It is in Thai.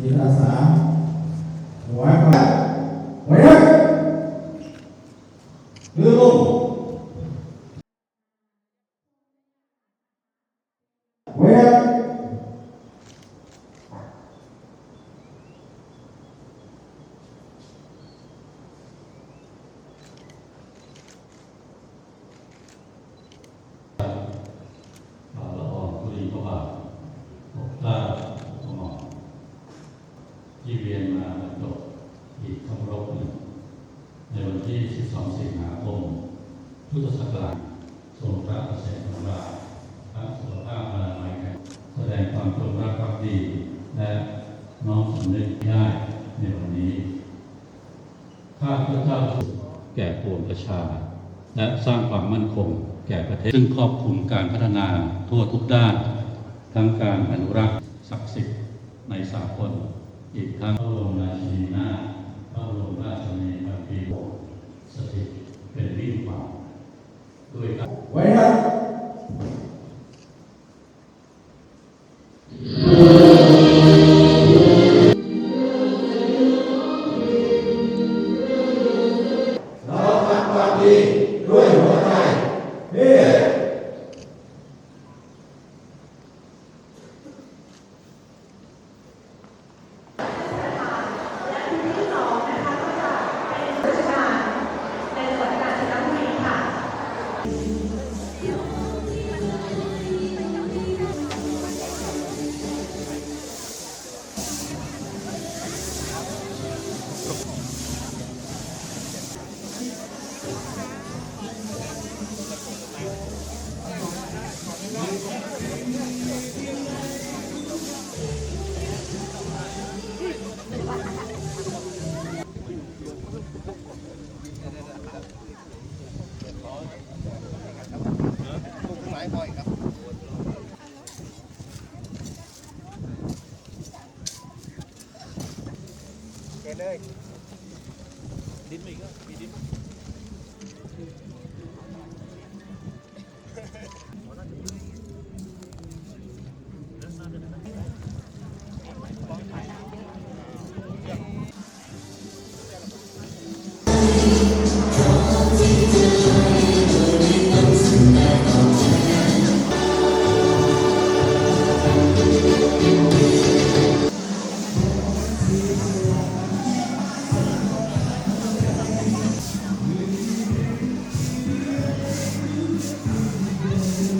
จิตอาสาหัวก่อนไว้นะมือลงไว้นะ ฝ่าละอองธุลีพระบาทปกเกล้าปกหมอที่เวียนมาบรรจบอีกคำรบหนึ่งในวันที่ 12 สิงหาคม พุทธศักราชทรงพระเกษมธรรมราชทั้งสุขภาพอนามัยแข็งแสดงความจงรักภักดี และน้อมสำนึกได้ในวันนี้ ข้าพระเจ้าแก่ปวงประชา และสร้างความมั่นคงแก่ประเทศ ซึ่งครอบคลุมการพัฒนาทั่วทุกด้าน ทั้งการอนุรักษ์ศักดิ์สิทธิ์ในสากลอีกทั้งพระบรมราชินีนาพระบรมราชชนนีพันปีสถิต ด้ว บ่อยครับเกเลย ดิ้นไหมคกแล้มีดิ้น